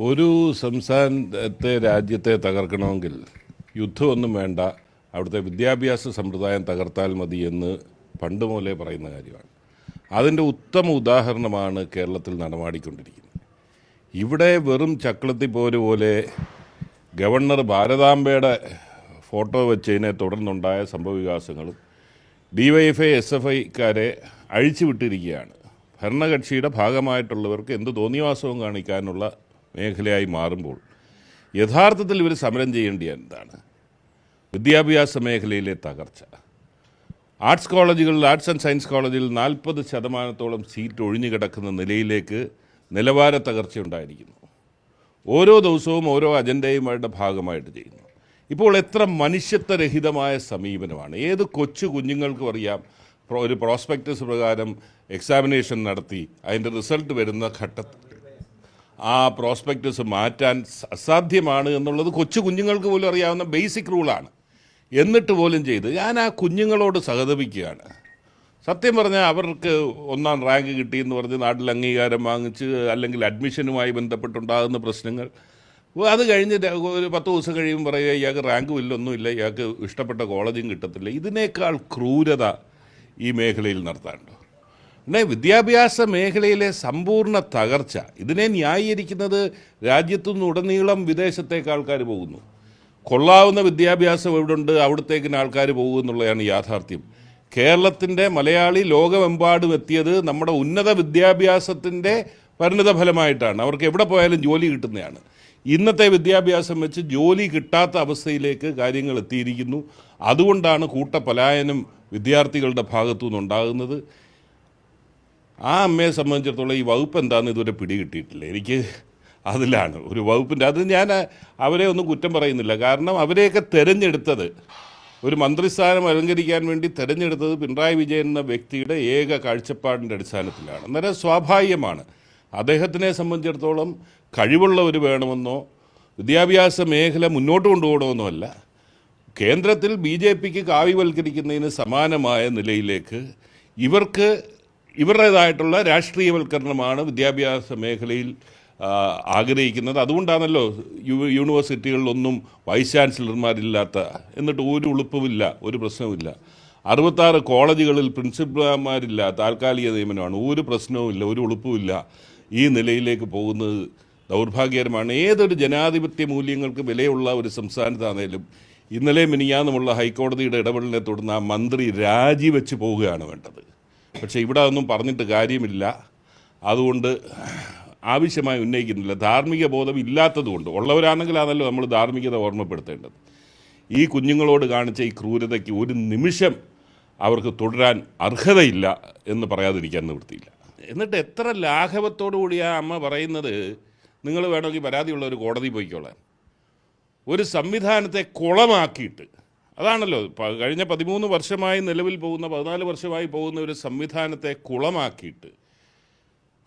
ഒരു സംസ്ഥാനത്തെ രാജ്യത്തെ തകർക്കണമെങ്കിൽ യുദ്ധമൊന്നും വേണ്ട അവിടുത്തെ വിദ്യാഭ്യാസ സമ്പ്രദായം തകർത്താൽ മതി എന്ന് പണ്ട് മുതലേ പറയുന്ന കാര്യമാണ്. അതിന്റെ ഉത്തമ ഉദാഹരണമാണ് കേരളത്തിൽ നടമാടിക്കൊണ്ടിരിക്കുന്നത്. ഇവിടെ വെറും ചക്രത്തി പോര് പോലെ ഗവർണർ ഭാരതാംബയുടെ ഫോട്ടോ വെച്ചതിനെ തുടർന്നുണ്ടായ സംഭവവികാസങ്ങളും ഡിവൈഎഫ്ഐ എസ് എഫ് ഐക്കാരെ അഴിച്ചുവിട്ടിരിക്കുകയാണ്. ഭരണകക്ഷിയുടെ ഭാഗമായിട്ടുള്ളവർക്ക് എന്ത് തോന്നിയവാസവും കാണിക്കാനുള്ള മേഖലയായി മാറുമ്പോൾ യഥാർത്ഥത്തിൽ ഇവർ സമരം ചെയ്യേണ്ടിയ എന്താണ്? വിദ്യാഭ്യാസ മേഖലയിലെ തകർച്ച. ആർട്സ് കോളേജുകളിൽ ആർട്സ് ആൻഡ് സയൻസ് കോളേജിൽ നാൽപ്പത് ശതമാനത്തോളം സീറ്റ് ഒഴിഞ്ഞു കിടക്കുന്ന നിലയിലേക്ക് നിലവാര തകർച്ച ഉണ്ടായിരിക്കുന്നു. ഓരോ ദിവസവും ഓരോ അജണ്ടയുമായിട്ട് ഭാഗമായിട്ട് ചെയ്യുന്നു. ഇപ്പോൾ എത്ര മനുഷ്യത്വരഹിതമായ സമീപനമാണ്. ഏത് കൊച്ചു കുഞ്ഞുങ്ങൾക്കും അറിയാം ഒരു പ്രോസ്പെക്റ്റസ് പ്രകാരം എക്സാമിനേഷൻ നടത്തി അതിന്റെ റിസൾട്ട് വരുന്ന ഘട്ടത്തിൽ ആ പ്രോസ്പെക്റ്റസ് മാറ്റാൻ അസാധ്യമാണ് എന്നുള്ളത് കൊച്ചു കുഞ്ഞുങ്ങൾക്ക് പോലും അറിയാവുന്ന ബേസിക് റൂളാണ്. എന്നിട്ട് പോലും ചെയ്ത് ഞാൻ ആ കുഞ്ഞുങ്ങളോട് സഹതപിക്കുകയാണ്. സത്യം പറഞ്ഞാൽ അവർക്ക് ഒന്നാം റാങ്ക് കിട്ടി എന്ന് പറഞ്ഞ് നാട്ടിൽ അംഗീകാരം വാങ്ങിച്ച് അല്ലെങ്കിൽ അഡ്മിഷനുമായി ബന്ധപ്പെട്ടുണ്ടാകുന്ന പ്രശ്നങ്ങൾ. അത് കഴിഞ്ഞ് ഒരു പത്ത് ദിവസം കഴിയുമ്പോൾ പറയുക ഇയാൾക്ക് റാങ്കും ഇല്ല ഒന്നുമില്ല ഇയാൾക്ക് ഇഷ്ടപ്പെട്ട കോളേജും കിട്ടത്തില്ല. ഇതിനേക്കാൾ ക്രൂരത ഈ മേഖലയിൽ നടത്താനുണ്ടോ. പിന്നെ വിദ്യാഭ്യാസ മേഖലയിലെ സമ്പൂർണ തകർച്ച. ഇതിനെ ന്യായീകരിക്കുന്നത് രാജ്യത്തുനിന്നുടനീളം വിദേശത്തേക്ക് ആൾക്കാർ പോകുന്നു. കൊള്ളാവുന്ന വിദ്യാഭ്യാസം എവിടുണ്ട്? അവിടത്തേക്കിന് ആൾക്കാർ പോകുമെന്നുള്ളതാണ് യാഥാർത്ഥ്യം. കേരളത്തിന്റെ മലയാളി ലോകമെമ്പാടും എത്തിയത് നമ്മുടെ ഉന്നത വിദ്യാഭ്യാസത്തിന്റെ പരിണിത ഫലമായിട്ടാണ് അവർക്ക് എവിടെ പോയാലും ജോലി കിട്ടുന്നതാണ്. ഇന്നത്തെ വിദ്യാഭ്യാസം വെച്ച് ജോലി കിട്ടാത്ത അവസ്ഥയിലേക്ക് കാര്യങ്ങൾ എത്തിയിരിക്കുന്നു. അതുകൊണ്ടാണ് കൂട്ടപലായനം വിദ്യാർത്ഥികളുടെ ഭാഗത്തു നിന്നുണ്ടാകുന്നത് ആ അമ്മയെ സംബന്ധിച്ചിടത്തോളം ഈ വകുപ്പ് എന്താണെന്ന് ഇതുവരെ പിടികിട്ടിയിട്ടില്ല. എനിക്ക് അതിലാണ്. ഒരു വകുപ്പിന്റെ അത് ഞാൻ അവരെ ഒന്നും കുറ്റം പറയുന്നില്ല. കാരണം അവരെയൊക്കെ തിരഞ്ഞെടുത്തത് ഒരു മന്ത്രിസ്ഥാനം അലങ്കരിക്കാൻ വേണ്ടി തിരഞ്ഞെടുത്തത് പിണറായി വിജയൻ എന്ന വ്യക്തിയുടെ ഏക കാഴ്ചപ്പാടിന്റെ അടിസ്ഥാനത്തിലാണ്. അന്നേരം സ്വാഭാവികമാണ്. അദ്ദേഹത്തിനെ സംബന്ധിച്ചിടത്തോളം കഴിവുള്ളവർ വേണമെന്നോ വിദ്യാഭ്യാസ മേഖല മുന്നോട്ട് കൊണ്ടുപോകണമെന്നോ കേന്ദ്രത്തിൽ ബി ജെ പിക്ക് കാവ്യവൽക്കരിക്കുന്നതിന് സമാനമായ നിലയിലേക്ക് ഇവർക്ക് ഇവരുടേതായിട്ടുള്ള രാഷ്ട്രീയവൽക്കരണമാണ് വിദ്യാഭ്യാസ മേഖലയിൽ ആഗ്രഹിക്കുന്നത്. അതുകൊണ്ടാണല്ലോ യൂണിവേഴ്സിറ്റികളിലൊന്നും വൈസ് ചാൻസലർമാരില്ലാത്ത എന്നിട്ട് ഒരു ഉളുപ്പുമില്ല ഒരു പ്രശ്നവുമില്ല. അറുപത്താറ് കോളേജുകളിൽ പ്രിൻസിപ്പൽമാരില്ല താൽക്കാലിക നിയമനമാണ്. ഒരു പ്രശ്നവുമില്ല ഒരു ഉളുപ്പുമില്ല. ഈ നിലയിലേക്ക് പോകുന്നത് ദൗർഭാഗ്യകരമാണ്. ഏതൊരു ജനാധിപത്യ മൂല്യങ്ങൾക്ക് വിലയുള്ള ഒരു സംസ്ഥാനത്താണേലും ഇന്നലെ മിനിയാന്നുമുള്ള ഹൈക്കോടതിയുടെ ഇടപെടലിനെ തുടർന്ന് ആ മന്ത്രി രാജിവെച്ച് പോവുകയാണ് വേണ്ടത്. പക്ഷേ ഇവിടെ അതൊന്നും പറഞ്ഞിട്ട് കാര്യമില്ല. അതുകൊണ്ട് ആവശ്യമായി ഉന്നയിക്കുന്നില്ല. ധാർമ്മിക ബോധം ഇല്ലാത്തതുകൊണ്ട് ഉള്ളവരാണെങ്കിലാണല്ലോ നമ്മൾ ധാർമ്മികത ഓർമ്മപ്പെടുത്തേണ്ടത്. ഈ കുഞ്ഞുങ്ങളോട് കാണിച്ച ഈ ക്രൂരതയ്ക്ക് ഒരു നിമിഷം അവർക്ക് തുടരാൻ അർഹതയില്ല എന്ന് പറയാതിരിക്കാൻ നിവൃത്തിയില്ല. എന്നിട്ട് എത്ര ലാഘവത്തോടു കൂടി ആ അമ്മ പറയുന്നത് നിങ്ങൾ വേണമെങ്കിൽ പരാതിയുള്ള ഒരു കോടതി പോയിക്കോളാൻ. ഒരു സംവിധാനത്തെ കുളമാക്കിയിട്ട് അതാണല്ലോ. കഴിഞ്ഞ പതിമൂന്ന് വർഷമായി നിലവിൽ പോകുന്ന പതിനാല് വർഷമായി പോകുന്ന ഒരു സംവിധാനത്തെ കുളമാക്കിയിട്ട്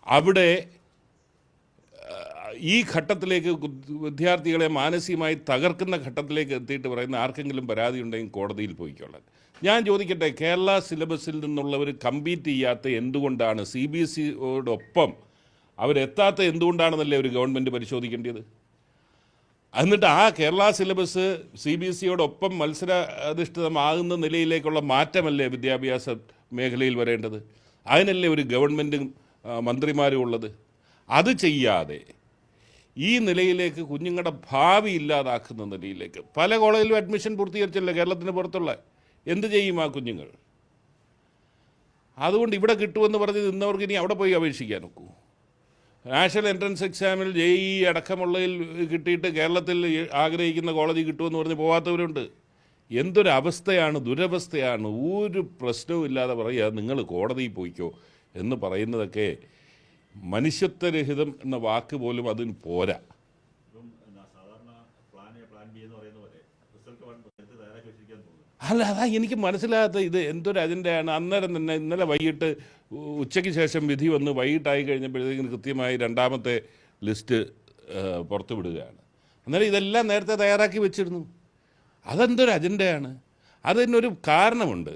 അവിടെ ഈ ഘട്ടത്തിലേക്ക് വിദ്യാർത്ഥികളെ മാനസികമായി തകർക്കുന്ന ഘട്ടത്തിലേക്ക് എത്തിയിട്ട് പറയുന്ന ആർക്കെങ്കിലും പരാതി ഉണ്ടെങ്കിൽ കോടതിയിൽ പോയിക്കോളാൻ ഞാൻ ചോദിക്കട്ടെ കേരള സിലബസിൽ നിന്നുള്ളവർ കമ്പീറ്റ് ചെയ്യാത്ത എന്തുകൊണ്ടാണ് സി ബി എസ് സിയോടൊപ്പം അവരെത്താത്ത എന്തുകൊണ്ടാണെന്നല്ലേ ഒരു ഗവൺമെന്റ് പരിശോധിക്കേണ്ടത്? എന്നിട്ട് ആ Kerala syllabus C B S സിയോടൊപ്പം മത്സര അധിഷ്ഠിതമാകുന്ന നിലയിലേക്കുള്ള മാറ്റമല്ലേ വിദ്യാഭ്യാസ മേഖലയിൽ വരേണ്ടത്? അതിനല്ലേ ഒരു ഗവൺമെന്റും മന്ത്രിമാരും ഉള്ളത്? അത് ചെയ്യാതെ ഈ നിലയിലേക്ക് കുഞ്ഞുങ്ങളുടെ ഭാവി ഇല്ലാതാക്കുന്ന നിലയിലേക്ക്. പല കോളേജിലും അഡ്മിഷൻ പൂർത്തീകരിച്ചല്ലേ കേരളത്തിന് പുറത്തുള്ള. എന്ത് ചെയ്യും ആ കുഞ്ഞുങ്ങൾ? അതുകൊണ്ട് ഇവിടെ കിട്ടുമെന്ന് പറഞ്ഞ് നിന്നവർക്ക് ഇനി അവിടെ പോയി അപേക്ഷിക്കാൻ ഒക്കൂ. നാഷണൽ എൻട്രൻസ് എക്സാമിൽ ജെ ഇ അടക്കമുള്ളതിൽ കിട്ടിയിട്ട് കേരളത്തിൽ ആഗ്രഹിക്കുന്ന കോളേജ് കിട്ടുമെന്ന് പറഞ്ഞ് പോവാത്തവരുണ്ട്. എന്തൊരവസ്ഥയാണ് ദുരവസ്ഥയാണ്? ഒരു പ്രശ്നവും ഇല്ലാതെ പറയുക നിങ്ങൾ കോടതിയിൽ പോയിക്കോ എന്ന് പറയുന്നതൊക്കെ മനുഷ്യത്വരഹിതം എന്ന വാക്ക് പോലും അതിന് പോരാ ഇപ്പം എന്നാ സാധാരണ പ്ലാൻ എ പ്ലാൻ ബി എന്ന് പറയുന്ന പോലെ റിസൾട്ട് വൺ നേരത്തെ തയ്യാറാക്കി വെച്ചിരിക്കാൻ തോന്നുന്നു അല്ല അതാ എനിക്ക് മനസ്സിലാകാത്ത ഇത്. എന്തൊരു അജണ്ടയാണ് അന്നേരം തന്നെ ഇന്നലെ വൈകിട്ട് ഉച്ചയ്ക്ക് ശേഷം വിധി വന്ന് വൈകിട്ടായി കഴിഞ്ഞപ്പോഴത്തേക്കും കൃത്യമായി രണ്ടാമത്തെ ലിസ്റ്റ് പുറത്തു വിടുകയാണ്. അന്നേരം ഇതെല്ലാം നേരത്തെ തയ്യാറാക്കി വെച്ചിരുന്നു. അതെന്തൊരു അജണ്ടയാണ്? അതിനൊരു കാരണമുണ്ട്.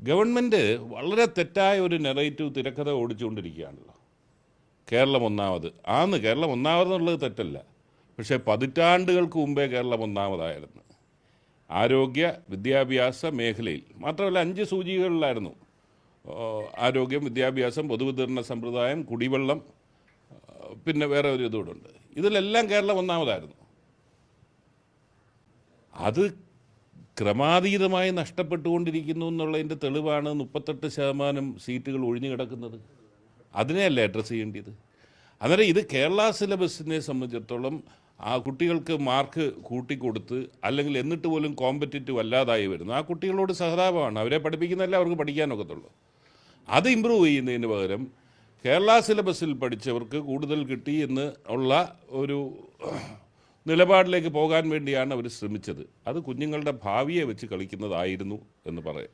ഗവൺമെന്റ് വളരെ തെറ്റായ ഒരു നെറേറ്റീവ് തിരക്കഥ ഓടിച്ചുകൊണ്ടിരിക്കുകയാണല്ലോ. കേരളം ഒന്നാമത്. ആന്ന് കേരളം ഒന്നാമതെന്നുള്ളത് തെറ്റല്ല. പക്ഷേ പതിറ്റാണ്ടുകൾക്ക് മുമ്പേ കേരളം ഒന്നാമതായിരുന്നു. ആരോഗ്യ വിദ്യാഭ്യാസ മേഖലയിൽ. മാത്രമല്ല അഞ്ച് സൂചികകളിലായിരുന്നു ആരോഗ്യം വിദ്യാഭ്യാസം പൊതുവിതരണ സമ്പ്രദായം കുടിവെള്ളം പിന്നെ വേറെ ഒരു ഇതുകൂടെ ഉണ്ട് ഇതിലെല്ലാം കേരളം ഒന്നാമതായിരുന്നു. അത് ക്രമാതീതമായി നഷ്ടപ്പെട്ടുകൊണ്ടിരിക്കുന്നു എന്നുള്ളതിന്റെ തെളിവാണ് മുപ്പത്തെട്ട് ശതമാനം സീറ്റുകൾ ഒഴിഞ്ഞു കിടക്കുന്നത്. അതിനെയല്ലേ അഡ്രസ്സ് ചെയ്യേണ്ടത്? അന്നേരം ഇത് കേരള സിലബസിനെ സംബന്ധിച്ചിടത്തോളം ആ കുട്ടികൾക്ക് മാർക്ക് കൂട്ടിക്കൊടുത്ത് അല്ലെങ്കിൽ എന്നിട്ട് പോലും കോമ്പറ്റേറ്റീവ് അല്ലാതായി വരുന്നു ആ കുട്ടികളോട് സഹതാപമാണ്. അവരെ പഠിപ്പിക്കുന്നതല്ല അവർക്ക് പഠിക്കാനൊക്കത്തുള്ളൂ. അത് ഇമ്പ്രൂവ് ചെയ്യുന്നതിന് പകരം കേരള സിലബസിൽ പഠിച്ചവർക്ക് കൂടുതൽ കിട്ടി എന്ന് ഉള്ള ഒരു നിലപാടിലേക്ക് പോകാൻ വേണ്ടിയാണ് അവർ ശ്രമിച്ചത്. അത് കുഞ്ഞുങ്ങളുടെ ഭാവിയെ വെച്ച് കളിക്കുന്നതായിരുന്നു എന്ന് പറയ